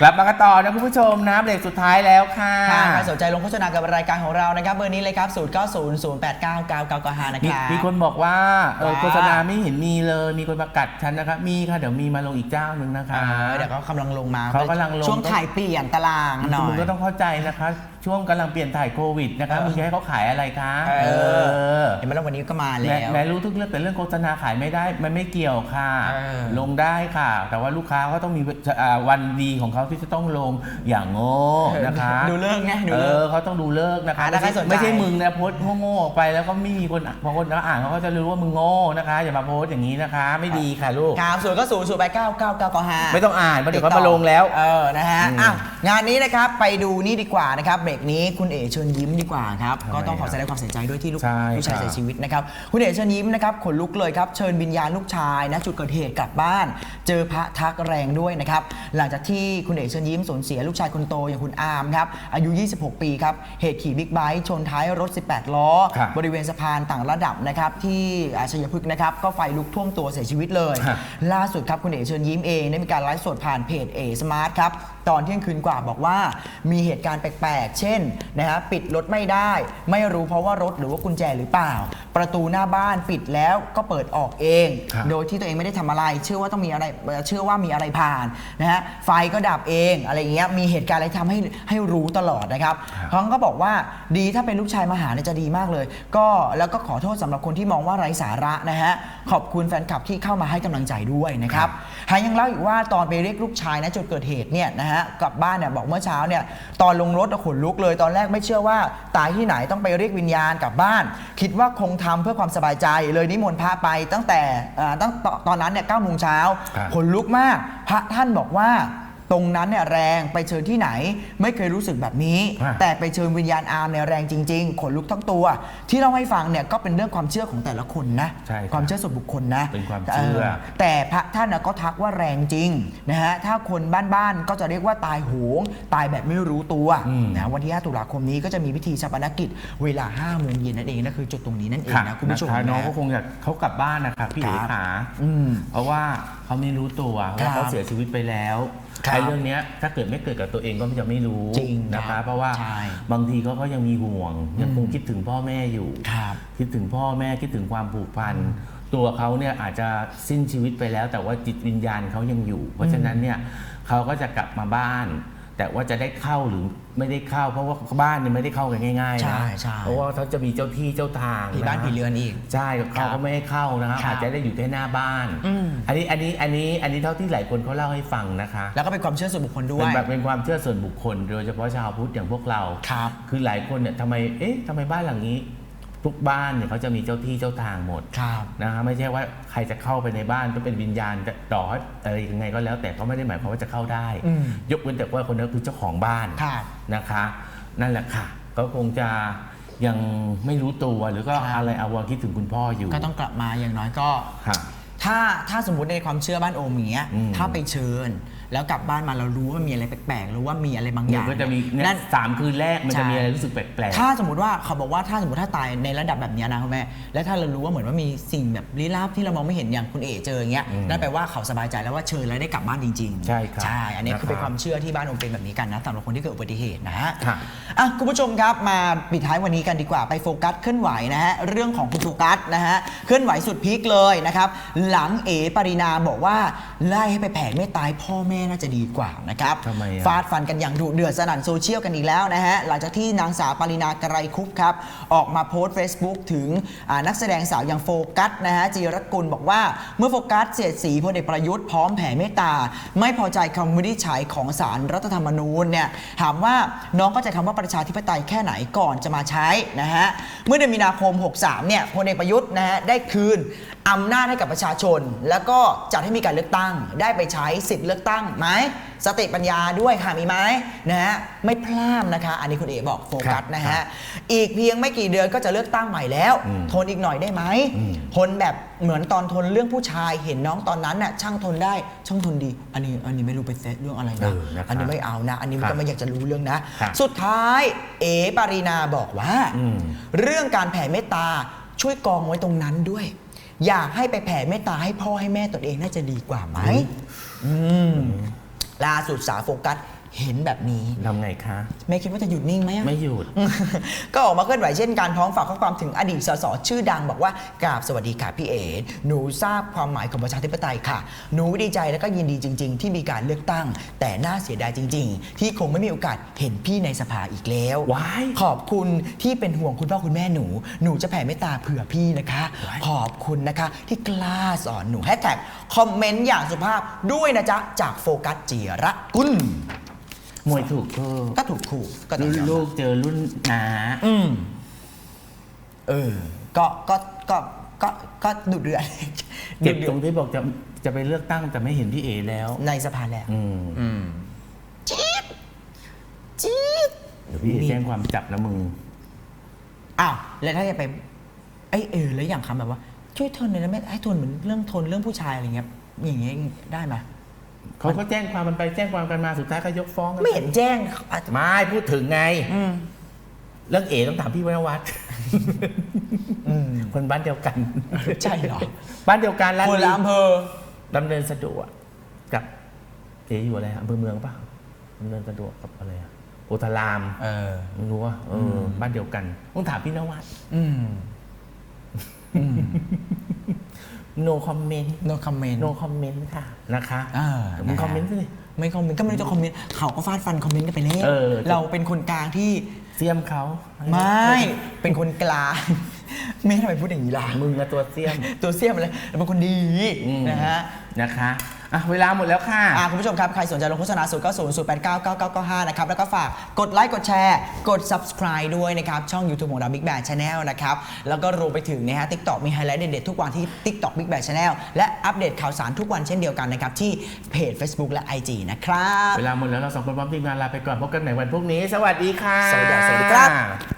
กลับมากันต่อนะคุณผู้ชมนะเบรกสุดท้ายแล้วค่ะค่ะใครสนใจลงโฆษณากับรายการของเรานะครับเบอร์นี้เลยครับ 0 9 0 0 8 9 9 9 9 5นะมีครับมีคนบอกว่าเออว่าโฆษณาไม่เห็นมีเลย มีคนประกาศฉันนะครับมีค่ะเดี๋ยวมีมาลงอีกเจ้าหนึ่งนะคะอ่าเดี๋ยวเขากำลังลงมาเขากำลังลงช่วงถ่ายเปลี่ยนตารางหน่อยมึงก็ต้องเข้าใจนะคะช่วงกำลังเปลี่ยนถ่ายโควิดนะคะเออมึงจะให้เขาขายอะไรคะเอออเห็นไหมแล้ววันนี้ก็มาแม้แล้วแม้รู้ทุกเรื่องแต่เรื่องโฆษณาขายไม่ได้ มันไม่เกี่ยวค่ะเออลงได้ค่ะ แต่ว่าลูกค้าก็ต้องมีอ่าวันดีของเขาที่จะต้องลงอย่างโง่นะคะดูเลิกไงดูเอเลิกอเขาต้องดูเลิกนะคะอะถ้าใครสนใจไม่ใช่มึงนะโพสต์โง่ๆออกไปแล้วก็ไม่มีคนพอคนเขาอ่านเขาก็จะรู้ว่ามึงโง่นะคะ อย่ามาโพสต์อย่างนี้นะคะ ไม่ดีค่ะลูกครับส่วนก็ศูนย์ศูนย์แปดเก้าเก้าเก้าเก้าห้าไม่ต้องอ่านเพราะเดี๋ยวเขามาลงแล้วเออนะฮะอืมอะงานนี้นะครับไปดูนี่ดีกว่านะครับเบรกนี้คุณเอ๋เชิญยิ้มดีกว่าครับทำไมก็ต้องขอครับแสดงความเสียใจด้วยที่ลูกใช่ลูกชายครับ เสียชีวิตนะครับคุณเอ๋เชิญยิ้มนะครับขนลุกเลยครับเชิญวิญญาณลูกชายนะจุดเกิดเหตุกลับบ้าน เจอพระทักแรงด้วยนะครับหลังจากที่คุณเอ๋เชิญยิ้มสูญเสียลูกชายคนโตอย่างคุณอาร์มครับอายุ 26 ปีครับเหตุขี่บิ๊กไบค์ชนท้ายรถ 18 ล้อ ครับ บริเวณสะพานต่างระดับนะครับที่อาชัยพฤกษ์นะครับก็ไฟลุกท่วมตัวเสียชีวิตเลยฮะล่าสุดครับคุณเอ๋เชิญยิ้มเองได้มีการไลฟ์สดผ่านเพจเอสมาร์ทครับ ตอนเที่ยงคืนกว่าบอกว่า มีเหตุการณ์แปลกๆ เช่นนะฮะปิดรถไม่ได้ ไม่รู้เพราะว่ารถหรือว่ากุญแจหรือเปล่า ประตูหน้าบ้านปิดแล้วก็เปิดออกเอง ครับ โดยที่ตัวเองไม่ได้ทำอะไร เชื่อว่าต้องมีอะไรเชื่อว่ามีอะไรผ่านนะฮะไฟก็ดับเองอะไรอย่างเงี้ยมีเหตุการณ์อะไรทำให้ให้รู้ตลอดนะครับครับเขาก็บอกว่าดีถ้าเป็นลูกชายมาหาเนี่ยจะดีมากเลย ก็แล้วก็ขอโทษสำหรับคนที่มองว่าไร้สาระนะฮะขอบคุณแฟนคลับที่เข้ามาให้กำลังใจด้วยนะครับหายังเล่าอีกว่าตอนไปเรียกลูกชายนะจุดเกิดเหตุเนี่ยนะฮะกลับบ้านเนี่ยบอกเมื่อเช้าเนี่ยตอนลงรถอะขนลุกเลย ตอนแรกไม่เชื่อว่าตายที่ไหนต้องไปเรียกวิญญาณกลับบ้าน คิดว่าคงทำเพื่อความสบายใจเลยนิมนต์พระไปตั้งแต่อ่าตั้งตตอนนั้นเนี่ยเก้าโมงเช้าครับขนลุกมาก พระท่านบอกว่า ตรงนั้นเนี่ยแรงไปเชิญที่ไหน ไม่เคยรู้สึกแบบนี้ อะ แต่ไปเชิญวิญญาณอาร์มเนี่ยแรงจริง ๆ ขนลุกทั้งตัว ที่เล่าให้ฟังเนี่ยก็เป็นเรื่องความเชื่อของแต่ละคนนะใช่ครับความเชื่อส่วนบุคคลนะเป็นความเชื่อ แต่พระท่านนะก็ทักว่าแรงจริงนะฮะถ้าคนบ้านๆก็จะเรียกว่าตายโหง ตายแบบไม่รู้ตัวอืมนะวันที่ 5 ตุลาคมนี้ก็จะมีพิธีชาปนกิจเวลา5โมงเย็นนั่นเองนั่นคือจุดตรงนี้นั่นเองค่ะนะคุณผู้ชมนะคะน้องะก็คงอยากเขากลับบ้านนะคะพี่เอ๋ครับขาอืมเพราะว่าเขาไม่รู้ตัวครัว่าบเขาเสียชีวิตไปแล้วครับ ไอ้เรื่องเนี้ยถ้าเกิดไม่เกิดกับตัวเองก็จะไม่รู้จริงนะครัคะบเพราะว่าใช่บางทีเขาก็ยังมีห่วง ยังคงคิดถึงพ่อแม่อยู่ครับคิดถึงพ่อแม่คิดถึงความผูกพันตัวเขาเนี่ยอาจจะสิ้นชีวิตไปแล้ว แต่ว่าจิตวิญญาณเขายังอยู่ เพราะฉะนั้นเนี่ยเขาก็จะกลับมาบ้าน แต่ว่าจะได้เข้าหรือไม่ได้เข้า เพราะว่าบ้านเนี่ยไม่ได้เข้ากันง่ายๆใช่นะใช่ เพราะว่าเขาจะมีเจ้าที่เจ้าทางผีบ้านะผีเรือนอีก ใช่เขาก็ไม่ให้เข้านะครับครับอาจจะได้อยู่แค่หน้าบ้านอืมอันนี้อันนี้อันนี้อันนี้เท่าที่หลายคนเขาเล่าให้ฟังนะคะแล้วก็เป็นความเชื่อส่วนบุคคลด้วเป็นย แบบเป็นความเชื่อส่วนบุคคล โดยเฉพาะชาวพุทธอย่างพวกเรา ครับ คือหลายคนเนี่ยทำไมเอ๊ะทำไมบ้านหลังนี้ ทุกบ้านเนี่ยเขาจะมีเจ้าที่เจ้าทางหมดครับนะฮะไม่ใช่ว่าใครจะเข้าไปในบ้านก็เป็นวิญญาณจะต่อให้อะไรยังไงก็แล้ว แต่ก็ไม่ได้หมายความว่าจะเข้าได้ อืมยกเว้นแต่ว่าคนนั้นคือเจ้าของบ้านครับ นะคะ นั่นแหละค่ะก็คงจะยังไม่รู้ตัวหรือก็ครับอะไรอาวรณ์คิดถึงคุณพ่ออยู่ก็ต้องกลับมาอย่างน้อยก็ ค่ะ ถ้าถ้าสมมติในความเชื่อบ้านโอมอย่างเงี้ยอืมถ้าไปเชิญ แล้วกลับบ้านมาเรารู้ว่ามีอะไรแปลกๆหรือว่ามีอะไรบางอเดี๋ยย่าวงก็จะมีเนี่ยนั่น สามคืนแรกมันจะใช่มีอะไรรู้สึกแปลก ถ้าสมมติว่าเขาบอกว่าถ้าสมมติถ้าตายในระดับแบบเนี้ยนะคุณแม่ แล้วถ้าเรารู้ว่าเหมือนว่ามีสิ่งแบบลี้ลับที่เรามองไม่เห็นอย่างคุณเอ๋เจออย่างเงี้ยอืมนั่นแปลว่าเขาสบายใจแล้วว่าเชิญแล้วได้กลับบ้านจริงๆใช่ครับใช่ อันนี้คือเป็นนะครับความเชื่อที่บ้านโอมเป็นแบบนี้กันนะสำหรับคนที่เกิดอุบัติเหตุนะฮะค่ะอะคุณผู้ชมครับมาปิดท้ายวันนี้กันดีกว่าไปโฟกัสเคลื่อนไหวนะฮะเรื่องของคุณโฟกัสนะฮะเคลื่อนไหวสุดพีคเลยนะครับหลังเอ๋ปรินาบอกว่าไล่ให้ไปแผ่เมตตาให้พ่อแม่น่าจะดีกว่านะครับทำไมอะฟาดฟันกันอย่างดุเดือดสนั่นโซเชียลกันอีกแล้วนะฮะ หลังจากที่นางสาวปรินาไกรคุปครับ ออกมาโพสต์ Facebook ถึงอ่านักแสดงสาวอย่างโฟกัสนะฮะจีรกุลบอกว่าเมื่อโฟกัสเสียดสีพลเอกประยุทธ์พร้อมแผ่เมตตา ไม่พอใจคำวินิจฉัยของศาลรรัฐธรรมนูญเนี่ยถามว่าน้องก็จะคำว่าประชาธิปไตยแค่ไหนก่อนจะมาใช้นะฮะเมื่อเดือนมีนาคม 63เนี่ยพลเอกประยุทธ์นะฮะได้คืน อำนาจให้กับประชาชน แล้วก็จัดให้มีการเลือกตั้ง ได้ไปใช้สิทธิ์เลือกตั้งไหมสติปัญญาด้วยค่ะมีไหมนะฮะไม่พลาดนะคะ อันนี้คุณเอ๋บอกโฟกัสนะครัฮะบอีกเพียงไม่กี่เดือนก็จะเลือกตั้งใหม่แล้วอืมทนอีกหน่อยได้ไหมอืมทนแบบเหมือนตอนทนเรื่องผู้ชายเห็นน้องตอนนั้นน่ะช่างทนได้ช่างทนดี อันนี้อันนี้ไม่รู้ไปเซตเรื่องอะไรเอนะอนะครับอันนี้ไม่เอานะ อันนี้ครับก็ไม่อยากจะรู้เรื่องนะครับสุดท้ายเอ๋ปารีนาบอกว่าอืมเรื่องการแผ่เมตตาช่วยกองไว้ตรงนั้นด้วย อยากให้ไปแผ่เมตตาให้พ่อให้แม่ตนเองน่าจะดีกว่าไหมอืมล่าสุดสาวโฟกัสเห็นแบบนี้ทำไงคะ ไม่คิดว่าจะหยุดนิ่งไหมอะ ไม่หยุด ก็ออกมาเคลื่อนไหวเช่นการพร้อมฝากข้อความถึงอดีตสสชื่อดังบอกว่ากราบสวัสดีค่ะพี่เอ๋หนูทราบความหมายของประชาธิปไตยค่ะ หนูดีใจและก็ยินดีจริง ๆ ที่มีการเลือกตั้ง แต่น่าเสียดายจริง ๆ ที่คงไม่มีโอกาสเห็นพี่ในสภาอีกแล้ว ว้าย ขอบคุณที่เป็นห่วงคุณพ่อคุณแม่หนู หนูจะแผ่เมตตาเผื่อพี่นะคะว้ายขอบคุณนะคะที่กล้าสอนหนูแฮชแท็กคอมเมนต์อย่างสุภาพด้วยนะจ๊ะจากโฟกัสจีระกุล มวยถูกเออก็ถูกคู่ก็ต้องรุ่นยอมรับ ลูกเจอรุ่นน้า อืม เออ ก็ ก็ ก็ ก็ ก็ดุเดือดเจ็บดุตรงเดือดที่บอกจะจะไปเลือกตั้งแต่ไม่เห็นพี่เอแล้ว ในสภาแล้ว อืมอืม จี๊ดจี๊ดเดี๋ยวพี่เอแจ้งความจับนะมึง อ้าว แล้วถ้าจะไปไอ้ยเออ แล้วอย่างคำแบบว่า ช่วยทนหน่อยนะแม่ให้ทนเหมือนเรื่องทนเรื่องผู้ชายอะไรเงี้ย อย่างเงี้ยได้ไหม เขาก็แจ้งความมันไปแจ้งความกันมาสุดท้ายก็ยกฟ้องกันไม่เห็นแจ้งอาจจะไม่พูดถึงไงอืมเรื่องเอต้องถามพี่วนวัฒน์อืมคนบ้านเดียวกันใช่เหรอบ้านเดียวกันร้านคนละอำเภอดำเนินสะดวกกับเออยู่อะไรอะอำเภอเมืองป่ะดำเนินสะดวกกับอะไรอะโอทารามเออไม่รู้ว่าเอออ บ้านเดียวกัน ต้องถามพี่นวัดอืม no comment no comment no comment ค่ะนะคะอ่ามึงนะฮะคอมเมนต์สิไม่คอมเมนต์ก็ไม่รู้จะคอมเมนต์เขาก็ฟาดฟันคอมเมนต์กันไปแล้วเออ เราเป็นคนกลางที่เสียมเขาไม่เป็นคนกลางไม่ทำไมพูดอย่างนี้ล่ะมึงกับตัวเสียมตัวเสี้ยมเลยเราเป็นคนดีอืมนะฮะนะคะ อะเวลาหมดแล้วค่ะ อ่าคุณผู้ชมครับ ใครสนใจลงโฆษณา 0 9 0 0 8 9 9 9 9 5 นะครับ แล้วก็ฝากกดไลค์กดแชร์ กด subscribe ด้วยนะครับ ช่อง YouTube ของเรา Big Bang Channel นะครับ แล้วก็รวมไปถึงนะฮะ TikTok มีไฮไลท์เด็ดๆทุกวันที่ TikTok Big Bang Channel และอัปเดตข่าวสารทุกวันเช่นเดียวกันนะครับ ที่เพจ Facebook และ IG นะครับ เวลาหมดแล้วเราสองคนพร้อมทีมงานลาไปก่อนพบกันใหม่วันพรุ่งนี้ สวัสดีค่ะ สวัสดีครับสวัสดีครับ